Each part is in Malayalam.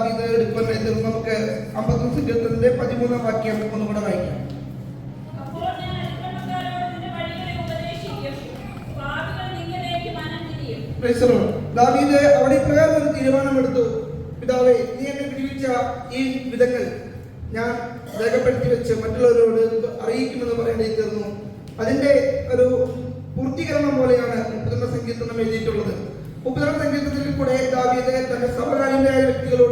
എടുക്കുവാനായി തീർന്നു നമുക്ക് അമ്പത്തൊന്ന് സങ്കീർത്തനത്തിന്റെ പതിമൂന്നാം വാക്യം ഒന്നുകൂടെ വായിക്കാം. ദാവീദ് അവിടെ ഇപ്രകാരം ഒരു തീരുമാനമെടുത്തു പിതാവേ നീ എന്നെ പിടിവിച്ച ഈ വിധങ്ങൾ ഞാൻ രേഖപ്പെടുത്തി വെച്ച് മറ്റുള്ളവരോട് അറിയിക്കുമെന്ന് പറയേണ്ടി തീർന്നു. അതിന്റെ ഒരു പൂർത്തീകരണം പോലെയാണ് മുപ്പത്തിരണ്ട് സങ്കീർത്തനം എഴുതിയിട്ടുള്ളത്. മുപ്പത്തിരണ്ട് സങ്കീർത്തനത്തിൽ കൂടെ ദാവീദ് തന്റെ സമകാലീനായ വ്യക്തികളോടും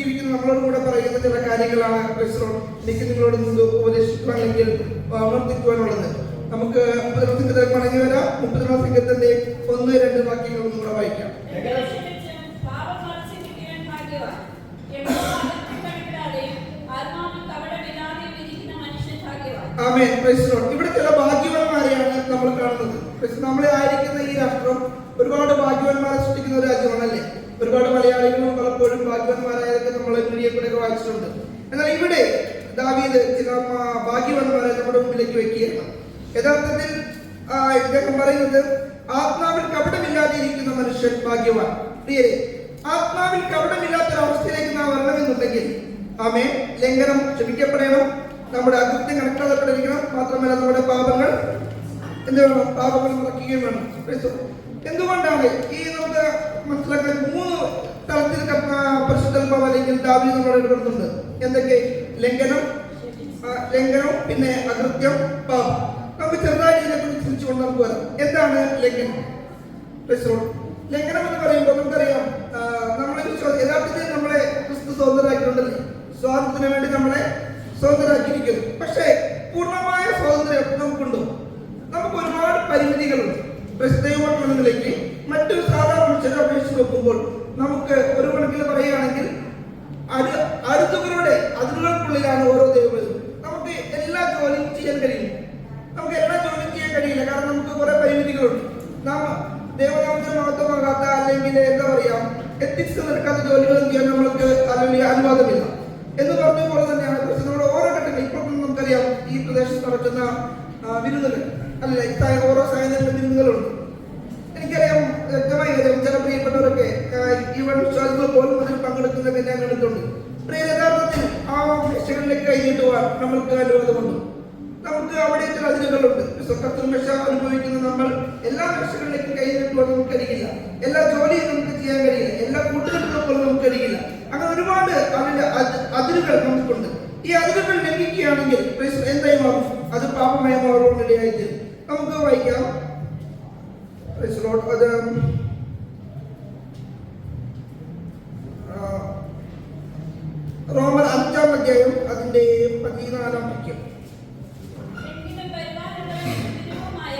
ജീവിക്കുന്ന. നമ്മളോട് കൂടെ പറയുന്ന ചില കാര്യങ്ങളാണ്. എനിക്ക് നിങ്ങളോട് മുമ്പ് ഉപദേശിക്കുവാൻ അല്ലെങ്കിൽ ഉണർത്തിക്കുവാനുള്ളത് നമുക്ക് സങ്കീർത്തനം മടങ്ങി വരാം മുപ്പത്തിരണ്ട് സങ്കീർത്തന്റെ ഒന്ന് രണ്ട് വാക്യങ്ങൾ ഒന്നും കൂടെ വായിക്കാം. ഇവിടെ ചില ഭാഗ്യവാന്മാരെയാണ് നമ്മൾ കാണുന്നത്? പക്ഷെ നമ്മളെ ആയിരിക്കുന്ന ഈ രാഷ്ട്രം ഒരുപാട് ഭാഗ്യവാന്മാരെ സൃഷ്ടിക്കുന്ന രാജ്യമാണല്ലേ? ഒരുപാട് മലയാളികളും പലപ്പോഴും ഭാഗ്യവാന്മാരായതൊക്കെ മീഡിയക്കൂടെ വായിച്ചിട്ടുണ്ട്. എന്നാൽ ഇവിടെ ദാവീദ് ചില ഭാഗ്യവാന്മാരെ നമ്മുടെ മുമ്പിലേക്ക് വെക്കുകയാണ്. യഥാർത്ഥത്തിൽ ഇദ്ദേഹം പറയുന്നത് ആത്മാവിൽ കപടമില്ലാതെ ഇരിക്കുന്ന മനുഷ്യൻ ഭാഗ്യവാൻ. പ്രിയരെ ആത്മാവിൽ കപടമില്ലാത്ത അവസ്ഥയിലേക്ക് നാം വരണമെന്നുണ്ടെങ്കിൽ ആമേ ലംഘനം ക്ഷമിക്കപ്പെടണം നമ്മുടെ അകൃത്യം കണക്കാക്കപ്പെട്ടിരിക്കണം മാത്രമല്ല നമ്മുടെ പാപങ്ങൾ എന്ത് വേണം? പാപങ്ങൾ മുറക്കുകയും വേണം. എന്തുകൊണ്ടാണ് ഈ നമുക്ക് മനസ്സിലാക്കാൻ മൂന്ന് തലത്തിൽ പരിശുദ്ധാത്മാവ് അല്ലെങ്കിൽ നമ്മളോട് ഇടപെടുന്നുണ്ട്. എന്തൊക്കെ? ലംഘനം ലംഘനം പിന്നെ അകൃത്യം പാപം. നമുക്ക് ചെറുതായിട്ട് ഇതിനെക്കുറിച്ച് ചിന്തിച്ചുകൊണ്ട് നമുക്ക് വരാം. എന്താണ് ലംഘനം? ലംഘനം എന്ന് പറയുമ്പോൾ നമുക്കറിയാം നമ്മളെ യഥാർത്ഥത്തിൽ നമ്മളെ ക്രിസ്തു സ്വതന്ത്രരാക്കിയിട്ടുണ്ടല്ലേ സ്വാതന്ത്ര്യത്തിന് വേണ്ടി നമ്മളെ സ്വതന്ത്രരാക്കിയിരിക്കുന്നു. പക്ഷേ പൂർണമായ സ്വാതന്ത്ര്യം നമുക്കുണ്ടോ? നമുക്ക് ഒരുപാട് പരിമിതികളുണ്ട്. പ്രസ്തൈവം മറ്റൊരു സാധാരണ മനുഷ്യരെ അപേക്ഷിച്ച് നോക്കുമ്പോൾ നമുക്ക് ഒരു കണക്കിൽ പറയുകയാണെങ്കിൽ അരു അരുതുകളുടെ അതിരുകൾക്കുള്ളിലാണ് ഓരോ ദൈവവും നമുക്ക് എല്ലാ ജോലിയും ചെയ്യാൻ കഴിയും നമുക്ക് എല്ലാ ജോലിയും ചെയ്യാൻ കഴിയില്ല കാരണം നമുക്ക് കുറെ പരിമിതികളുണ്ട് നാം ദൈവനാമത്തിന് മഹത്വമാകാത്ത അല്ലെങ്കിൽ എന്താ പറയാ എത്തിക്സ് നിൽക്കാത്ത ജോലികൾ ചെയ്യാൻ നമ്മൾക്ക് അല്ലെങ്കിൽ അനുവാദമില്ല എന്ന് പറഞ്ഞ പോലെ തന്നെയാണ് പക്ഷെ നമ്മുടെ ഓരോ ഘട്ടങ്ങളിൽ ഇപ്പോൾ നമുക്കറിയാം ഈ പ്രദേശത്ത് നടക്കുന്ന ആ, വിരുന്നുകൾ അല്ലെ സായ- ഓരോ സായനങ്ങളുടെ വിരുന്നുകളുണ്ട് എനിക്കറിയാം വ്യക്തമായി അറിയാം ചില പ്രിയപ്പെട്ടവരൊക്കെ ഈവൻ വിശ്വാസികൾ പോലും അതിൽ പങ്കെടുക്കുന്നതൊക്കെ ഞാൻ കണ്ടിട്ടുണ്ട് പ്രിയ യഥാർത്ഥത്തിൽ ആ മേശകളിലേക്ക് കൈനീട്ടുവാൻ നമ്മൾക്ക് അനുവാദമുണ്ട്. നമുക്ക് അവിടെ ചില അതിരുകളുണ്ട് സ്വക്കത്തിൽ മേശ അനുഭവിക്കുന്ന നമ്മൾ എല്ലാ മേശകളിലേക്കും കൈനീട്ടുവാൻ നമുക്ക് കഴിയില്ല എല്ലാ ജോലിയും നമുക്ക് ചെയ്യാൻ കഴിയില്ല. എല്ലാ കൂട്ടുകെട്ടുകൾ പോലും നമുക്ക് കഴിയില്ല അങ്ങനെ ഒരുപാട് അതിന്റെ അത്- അതിരുകൾ നമുക്കുണ്ട്. ഈ അതിരുകൾ ലംഘിക്കുകയാണെങ്കിൽ എന്തായി മാറും അത് പാപമയമാറുവാനിടയായിത്തീരും നമുക്ക് വായിക്കാം. അത് റോമർ അഞ്ചാം അധ്യായം അതിന്റെ പതിനാലാം വാക്യം എങ്കിലും പരിപാലനവും വിരുദ്ധവുമായ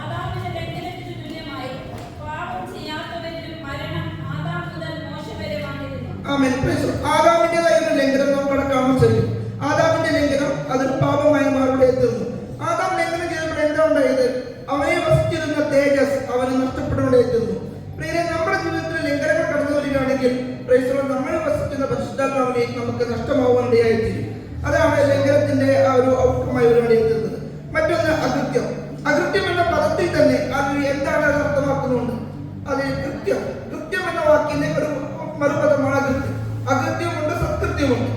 ആദാമിന്റെ ലംഘനത്തിന് തുല്യമായി പാപം ചെയ്യാത്തവരിലും മരണം ആദാം മുതൽ മോശ വരെ വന്നിരുന്നു ആമേൻ Praise the Lord. ആദാമിന്റേതായ ഒരു ലംഘനം നമുക്കവിടെ കാണാൻ സാധിക്കും ആദാമിന്റെ ലംഘനം അതൊരു പാപമായി മാറുടെ തീർന്നു ആദാം ലംഘനം ചെയ്തപ്പോൾ എന്താ ഉണ്ടായത് അവനെ വസിച്ചിരുന്ന തേജസ് അവന് നഷ്ടപ്പെടുന്നവിടെ തീർന്നു പ്രിയരെ നമ്മുടെ ജീവിതത്തിൽ ലംഘനങ്ങൾ കടന്നു വരികയാണെങ്കിൽ Lord, നമ്മൾ വസിക്കുന്ന പരിശുദ്ധാത്മാവിനെ നമുക്ക് നഷ്ടമാവാനിടയായിത്തീരും അതാണ് ലംഘനത്തിന്റെ ആ ഒരു ഔട്ട്കമായി എത്തുന്നത് മറ്റൊന്ന് അകൃത്യം. അകൃത്യം എന്ന പദത്തിൽ തന്നെ അത് എന്താണ് അത് അർത്ഥമാക്കുന്നുണ്ട്? അതിൽ കൃത്യം. കൃത്യം എന്ന വാക്കിന്റെ ഒരു മറുപദമാണ് അകൃത്യം. അകൃത്യമുണ്ട് സത്കൃത്യമുണ്ട്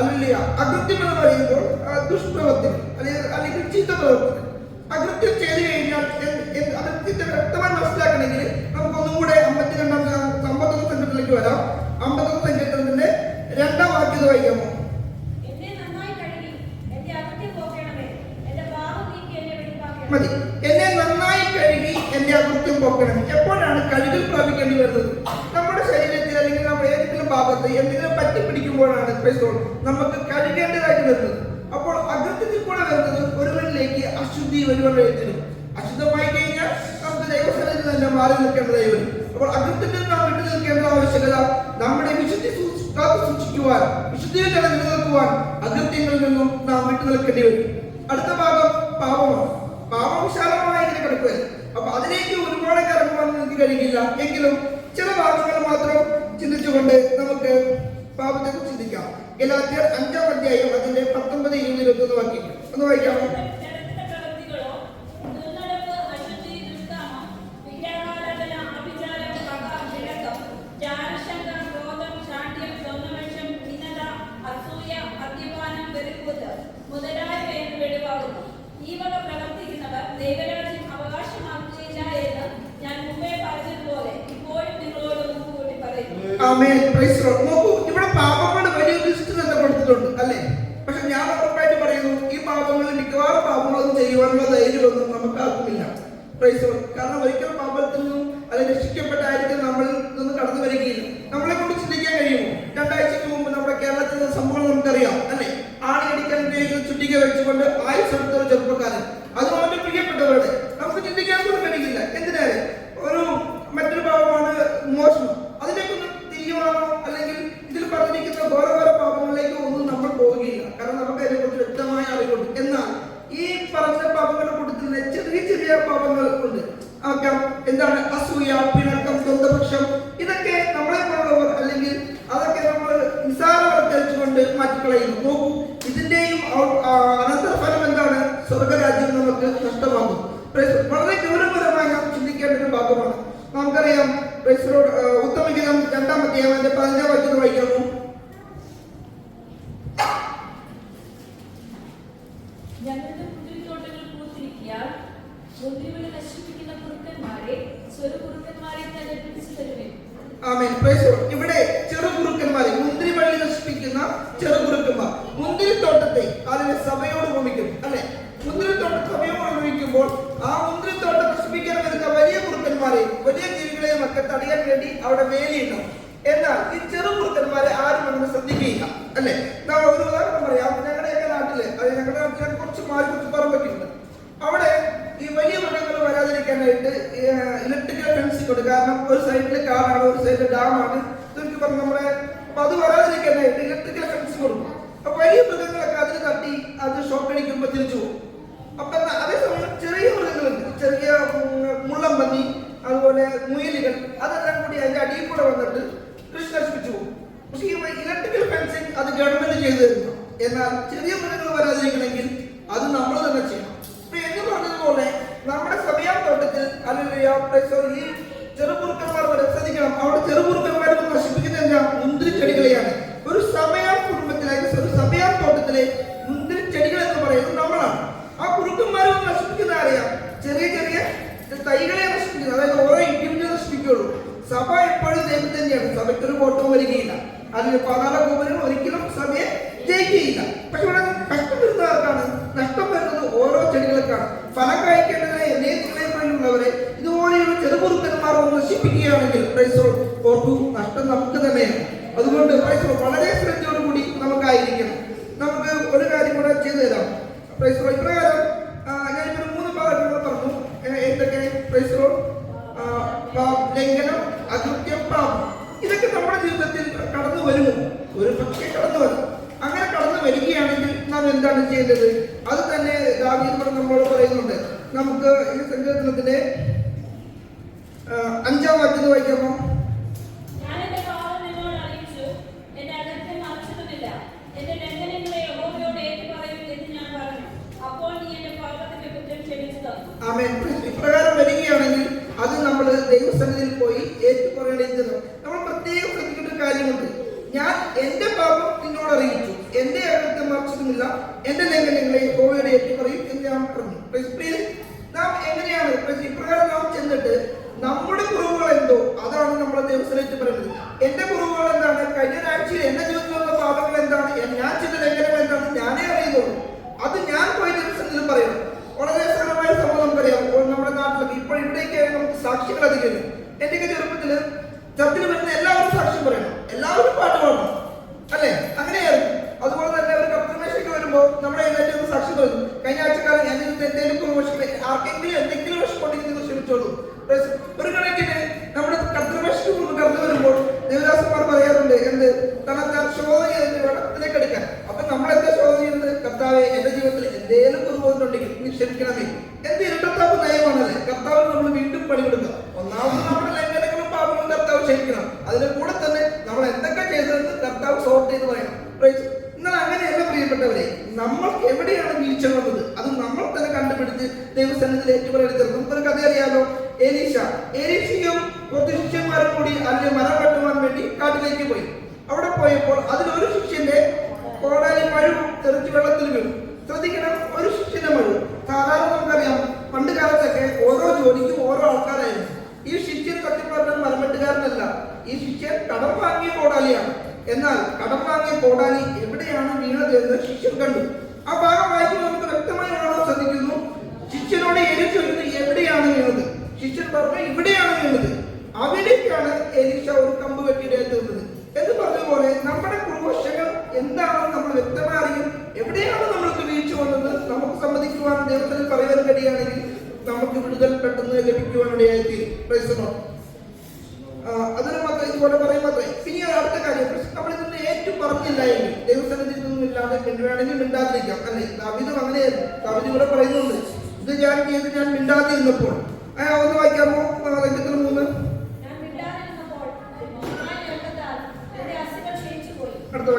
അല്ലിയ അകൃത്യം എന്ന് പറയുമ്പോൾ ദുഷ്പ്രവർത്തി അല്ലെങ്കിൽ അല്ലെങ്കിൽ ചീത്ത പ്രവർത്തികൾ അകൃത്യം ചെയ്തു കഴിഞ്ഞാൽ അകൃത്യത്തെ വ്യക്തമായി മനസ്സിലാക്കണമെങ്കിൽ നമുക്ക് ഒന്നുകൂടെ അമ്പത്തിരണ്ടാം അമ്പത്തൊന്ന് സെന്ററിലേക്ക് വരാം. അമ്പത്തൊന്ന് സംഘത്തിന്റെ രണ്ടാം വാക്യത വായിക്കാമോ പോക്കണമേ. മതി. എന്നെ നന്നായി കഴുകി എന്റെ അകൃത്യം പോക്കണം എപ്പോഴാണ് കഴുകൽ പ്രാപിക്കേണ്ടി വരുന്നത്? നമ്മുടെ ശരീരത്തിൽ അല്ലെങ്കിൽ നമ്മുടെ ഏതെങ്കിലും ഭാഗത്ത് എന്തെങ്കിലും പറ്റി പിടിക്കുമ്പോഴാണ് ക്രൈസ്തവർ നമുക്ക് കഴുകേണ്ടതായിട്ട് വരുന്നത്. അപ്പോൾ അകൃത്യത്തിൽ കൂടെ വരുന്നത് ഒരുവനിലേക്ക് അശുദ്ധി വരുവാനായിട്ടും അശുദ്ധമായി കഴിഞ്ഞാൽ നമുക്ക് ദൈവസ്ഥലത്തിൽ തന്നെ മാറി നിൽക്കേണ്ടതായി വരും. അപ്പോൾ അകൃത്യത്തിൽ നാം വിട്ടു നിൽക്കേണ്ട ആവശ്യകത നമ്മുടെ വിശുദ്ധി കാത്തു സൂക്ഷിക്കുവാൻ വിശുദ്ധിയിൽ തന്നെ നിലനിൽക്കുവാൻ അകൃത്യങ്ങളിൽ നിന്നും നാം വിട്ടു നിൽക്കേണ്ടി വരും. അടുത്ത ഭാഗം പാപമാണ്. പാപം വിശാലമായി ഇങ്ങനെ കിടക്കുക അപ്പൊ അതിലേക്ക് ഒരുപാട് കറങ്ങുവാൻ നമുക്ക് കഴിയില്ല. എങ്കിലും ചില ഭാഗങ്ങൾ മാത്രം ചിന്തിച്ചുകൊണ്ട് നമുക്ക് പാപത്തെ കുറിച്ച് ചിന്തിക്കാം. ഗലാത്യർ അഞ്ചാം അധ്യായം അതിന്റെ പത്തൊമ്പത് ഇരുപത് ഇരുപത്തൊന്ന് വാക്യം ഒന്ന് വായിക്കാമോ? Amém. Para isso, പറയുന്നു. ഇതിന്റെയും അനന്തരഫലം എന്താണ്? സ്വർഗരാജ്യം നമുക്ക് നഷ്ടമാകും. വളരെ ഗൗരവപരമായി നാം ചിന്തിക്കേണ്ട ഒരു ഭാഗമാണ്. നമുക്കറിയാം ഉത്തമഗീതം രണ്ടാമത്തെ പതിനഞ്ചാം വാക്യം Batu. Departamento de País do Parlamento National പറയുമ്പോൾ അതിലൊരു ശിഷ്യന്റെ കോടാലി പഴു തെറിച്ച് വെള്ളത്തിൽ വീണു. ശ്രദ്ധിക്കണം ഒരു ശിഷ്യന്റെ മഴ. സാധാരണ നമുക്കറിയാം പണ്ട് കാലത്തൊക്കെ ഓരോ ജോലിക്കും ഓരോ ആൾക്കാരായിരുന്നു. ഈ ശിഷ്യൻ സത്യം പറഞ്ഞാൽ ഈ ശിഷ്യൻ കടം വാങ്ങിയ കോടാലിയാണ്. എന്നാൽ കടം വാങ്ങിയ കോടാലി എവിടെയാണ് വീണത് എന്ന് ശിഷ്യൻ കണ്ടു. ആ ഭാഗം വായിക്കുമ്പോൾ നമുക്ക് വ്യക്തമായി കാണാൻ ശ്രദ്ധിക്കുന്നു ശിഷ്യനോട് എലിശ എവിടെയാണ് വീണത്? ശിഷ്യൻ പറഞ്ഞു ഇവിടെയാണ് വീണത്. അവിടേക്കാണ് എലിഷ ഒരു കമ്പ് വെട്ടിയിടയിൽ തീർന്നത്. പോലെ നമ്മുടെ കുറുവശങ്ങൾ എന്താണെന്ന് നമ്മൾ വ്യക്തമായി അറിയും എവിടെയാണ് നമ്മൾക്ക് വീഴ്ച വന്നത് നമുക്ക് സമ്മതിക്കുവാൻ ദൈവത്തിന് പറയാൻ കഴിയുകയാണെങ്കിൽ നമുക്ക് വിടുതൽ പെട്ടെന്ന് ലഭിക്കുവാനിടയായിത്തീരും അതൊരു മാത്രം ഇതുപോലെ പറയുമ്പോൾ പിന്നെ അടുത്ത കാര്യം നമ്മൾ ഏറ്റവും ഏറ്റു പറഞ്ഞില്ല എങ്കിൽ ദൈവസന്നിധിയിൽ നിന്നും ഇല്ലാതെ മിണ്ടുവാണെങ്കിൽ മിണ്ടാതിരിക്കാം. അല്ലെ? കവിതം അങ്ങനെയായിരുന്നു. കവിത ഇവിടെ പറയുന്നുണ്ട് ഇത് ഞാൻ ചെയ്ത് ഞാൻ മിണ്ടാതിരുന്നപ്പോൾ ആ, ഒന്ന് വായിക്കാമോ ലക്ഷത്തിൽ മൂന്ന് ഞാൻ മിണ്ടാതിരുന്നപ്പോൾ മഹാനായ രക്തത്താൽ എന്റെ അസ്ഥികൾ ക്ഷയിച്ചുപോയി. അടുത്ത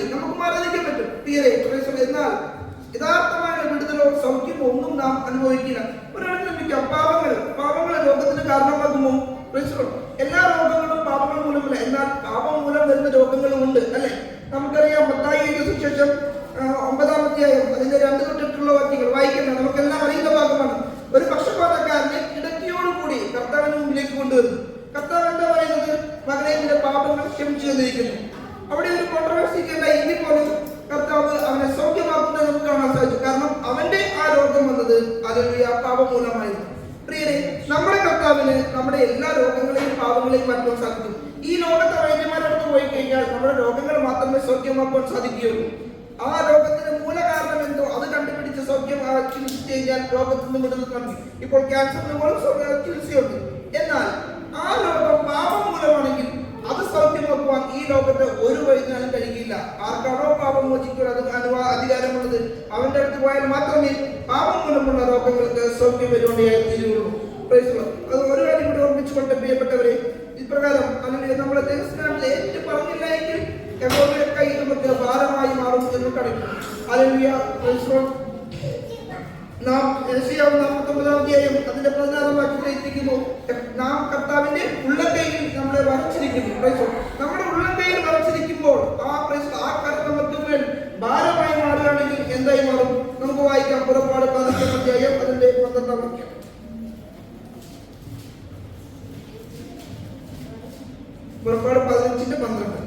നമുക്കും നമുക്ക് മരണിക്കാൻ പറ്റും. തീരെ ക്രൈസ്തവ എന്നാൽ യഥാർത്ഥമായ വിടുതലോ സൗഖ്യമോ ഒന്നും നാം അനുഭവിക്കില്ല. ഒരാൾക്ക് ലഭിക്കാം പാപങ്ങൾ പാപങ്ങൾ രോഗത്തിന് കാരണമാകുമോ എല്ലാ രോഗങ്ങളും പാപങ്ങൾ മൂലമല്ല എന്നാൽ പാപം മൂലം വരുന്ന രോഗങ്ങളും ഉണ്ട് അല്ലെ? നമുക്കറിയാം പത്തായി ശേഷം ഒമ്പതാമത്തെ അധ്യായം അതിന്റെ രണ്ട് തൊട്ടിട്ടുള്ള വാക്യങ്ങൾ വായിക്കേണ്ട നമുക്കെല്ലാം അറിയുന്ന ഭാഗമാണ്. ഒരു പക്ഷപാതക്കാരനെ ഇടയ്ക്കോടുകൂടി കർത്താവിന് മുമ്പിലേക്ക് കൊണ്ടുവരുന്നു. കർത്താവ് എന്താ പറയുന്നത്? മകനെ പാപങ്ങൾ ക്ഷമിച്ചു തന്നിരിക്കുന്നു. അവിടെ ഒരു കോൺട്രവേഴ്സിക്കേണ്ട എങ്കിൽ പോലും കർത്താവ് അവനെ സൗഖ്യമാക്കുന്നത് നമുക്ക് കാണാൻ സാധിച്ചു. കാരണം അവന്റെ ആ രോഗം വന്നത് അതിലൊരു പാപം മൂലമായിരുന്നു. പ്രിയരെ നമ്മുടെ കർത്താവിന് നമ്മുടെ എല്ലാ രോഗങ്ങളെയും പാപങ്ങളെയും മാറ്റാൻ സാധിക്കും. ഈ ലോകത്തെ വൈദ്യന്മാരടുത്ത് പോയി കഴിഞ്ഞാൽ നമ്മുടെ രോഗങ്ങൾ മാത്രമേ സൗഖ്യമാക്കാൻ സാധിക്കുകയുള്ളൂ. ആ രോഗത്തിന് മൂല കാരണം എന്തോ? അത് കണ്ടുപിടിച്ച് സൗഖ്യം ചികിത്സിച്ച് കഴിഞ്ഞാൽ രോഗത്തിൽ നിന്ന് വിടുന്നു ഇപ്പോൾ ക്യാൻസറിന് പോലും ചികിത്സയുണ്ട് എന്നാൽ ആ രോഗം പാപം മൂലമാണെങ്കിൽ അത് സൗഖ്യമാക്കുവാൻ ഈ ലോകത്ത് ഒരു വൈദ്യനാലും കഴിയില്ല ആർക്കാണോ പാപം മോചിക്കുവാൻ അത് അനുവാ അധികാരമുള്ളത് അവന്റെ അടുത്ത് പോയാൽ മാത്രമേ പാപം മൂലമുള്ള രോഗങ്ങൾക്ക് സൗഖ്യം Lord. അത് കൈ മാറും എന്ന് നാം കർത്താവിന്റെ നമ്മുടെ ആ ആ കരം ഭാരമായി മാറുകയാണെങ്കിൽ എന്തായി മാറും നമുക്ക് വായിക്കാം പുറപ്പാട് പതിനെട്ടാം അധ്യായം അതിന്റെ പന്ത്രണ്ടാം വാക്യം പുറപ്പാട് പതിനഞ്ചിന്റെ പന്ത്രണ്ട്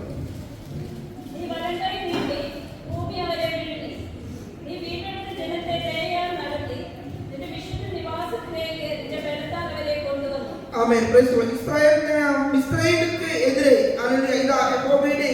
നീ വലങ്കൈ നീട്ടി ഭൂമി അവരെ വിഴുങ്ങി. നീ വീണ്ടെടുത്ത ജനത്തെ ദയയാൽ നടത്തി. നിന്റെ വിശുദ്ധ നിവാസത്തിലേക്ക് നിന്റെ ബലത്താൽ അവരെ കൊണ്ടുവന്നു. ആമേൻ. ഇസ്രായേലിന് ഇസ്രായേലിക്ക് എതിരെ അല്ലെങ്കിൽ ഇതാ യഹോവയുടെ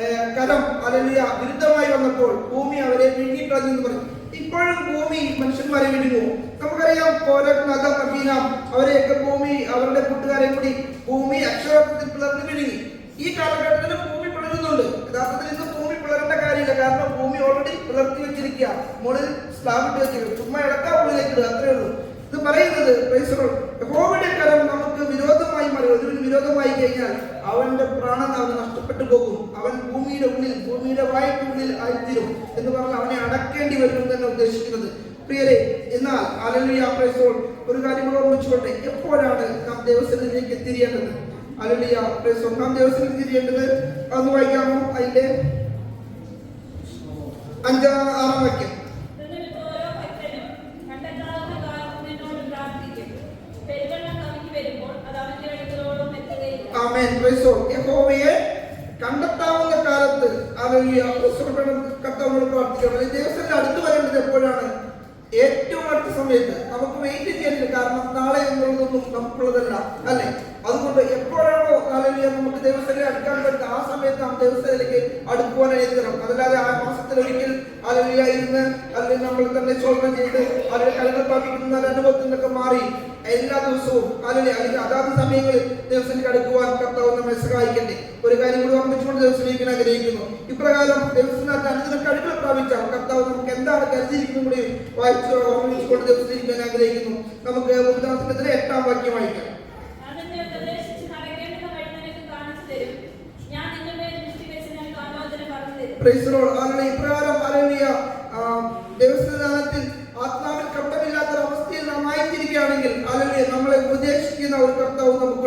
ഏഹ്, കരം അല്ലെങ്കിൽ വിരുദ്ധമായി വന്നപ്പോൾ ഭൂമി അവരെ വിഴുങ്ങിക്കളഞ്ഞു എന്ന് പറയും ഇപ്പോഴും ഭൂമി മനുഷ്യന്മാരെ വിഴുങ്ങുമോ? നമുക്കറിയാം കോലക് നദം അബീനാം അവരെയൊക്കെ ഭൂമി അവരുടെ കൂട്ടുകാരെ കൂടി ഭൂമി അക്ഷരത്തിൽ പിളർന്ന് വിഴുങ്ങി. ഈ കാലഘട്ടത്തിൽ ഭൂമി പിളരുന്നുണ്ട്. യഥാർത്ഥത്തിൽ ഇന്ന് ഭൂമി പിളരേണ്ട കാര്യമില്ല. കാരണം ഭൂമി ഓൾറെഡി പിളർത്തി വെച്ചിരിക്കുക. മുകളിൽ സ്ലാബ് വെച്ചിരിക്കുക വെച്ചിരിക്കും ചുമ്മാ ഇടക്കാ ഉള്ളിലേക്ക് അത്രേ ഉള്ളൂ. ഇത് പറയുന്നത്. യഹോവയുടെ കരം നമുക്ക് വിരോധമായി മാറി ഒരുവിന് വിരോധമായി കഴിഞ്ഞാൽ അവന്റെ പ്രാണൻ അവന് നഷ്ടപ്പെട്ടു പോകും. അവൻ ഭൂമിയുടെ ഉള്ളിൽ ഭൂമിയുടെ വായ്ക്കുള്ളിൽ ആയിത്തീരും എന്ന് പറഞ്ഞ് അവനെ അടക്കേണ്ടി വരും എന്ന് തന്നെ ഉദ്ദേശിക്കുന്നത്. പ്രിയരെ എന്നാൽ അലലിയ പ്രൈസോൾ ഒരു കാര്യം കൂടെ ഓർമ്മിച്ചുകൊണ്ട് എപ്പോഴാണ് നാം ദേവസ്വത്തിലേക്ക് എത്തിരിയേണ്ടത് അലലിയ പ്രേസോൾ നാം ദേവസ്വത്തിൽ തിരിയേണ്ടത് അന്ന് വായിക്കാമോ? അതിന്റെ അഞ്ചാം ആറാം വാക്യം. ആമേൻ. യഹോവയെ കണ്ടെത്താവുന്ന കാലത്ത് കർത്താവിനോട് പ്രാർത്ഥിക്കണം ദൈവത്തിന്റെ അടുത്ത് വരേണ്ടത് എപ്പോഴാണ്? ഏറ്റവും അടുത്ത സമയത്ത്. നമുക്ക് വെയിറ്റ് ചെയ്യാനില്ല കാരണം നാളെ എന്നുള്ളതൊന്നും നമുക്കുള്ളതല്ല അല്ലെ? അതുകൊണ്ട് എപ്പോഴാണോ നാളെ നമുക്ക് ദൈവസ്ഥയിലേക്ക് അടുക്കാൻ പറ്റുന്ന ആ സമയത്ത് നാം ദൈവസ്ഥയിലേക്ക് അടുക്കുവാൻ എഴുതണം അതല്ലാതെ ആ മാസത്തിൽ ഒരിക്കൽ അല്ലെങ്കിൽ ഇരുന്ന് അല്ലെങ്കിൽ നമ്മൾ തന്നെ ചോദനം ചെയ്ത് അതിൽ കലങ്ങൾ പ്രാപിക്കുന്ന അനുഭവത്തിൽ നിന്നൊക്കെ മാറി. എല്ലാ ദിവസവും അല്ലെങ്കിൽ അല്ലെങ്കിൽ അതാത് സമയങ്ങളിൽ ദിവസത്തിലേക്ക് അടുക്കുവാൻ കർത്താവ് നമ്മെ സഹായിക്കട്ടെ. ഒരു കാര്യം കൂടി ഓർമ്മിച്ചുകൊണ്ട് ദിവസത്തിലേക്ക് ആഗ്രഹിക്കുന്നു. ഇപ്രകാരം ദിവസത്തിനകത്ത് അനുദിന കഴിവുകൾ പ്രാപിച്ച കർത്താവ് നമുക്ക് എന്താണ് കരുതിയിരിക്കുന്നത് കൂടി വായിച്ചു ഓർമ്മിച്ചുകൊണ്ട് ദിവസത്തിരിക്കാൻ ആഗ്രഹിക്കുന്നു. നമുക്ക് ഉദാഹരണത്തിന് എട്ടാം വാക്യം വായിക്കാം. ഹല്ലേലൂയ. ഇപ്രകാരം പറയുന്ന ആ, ആത്മാവിൽ കപ്പമില്ലാത്ത ഒരു അവസ്ഥയിൽ നാം ആയിത്തിരിക്കുകയാണെങ്കിൽ അല്ലെങ്കിൽ നമ്മളെ ഉപദേശിക്കുന്ന ഒരു കർത്താവ് നമുക്കുണ്ട്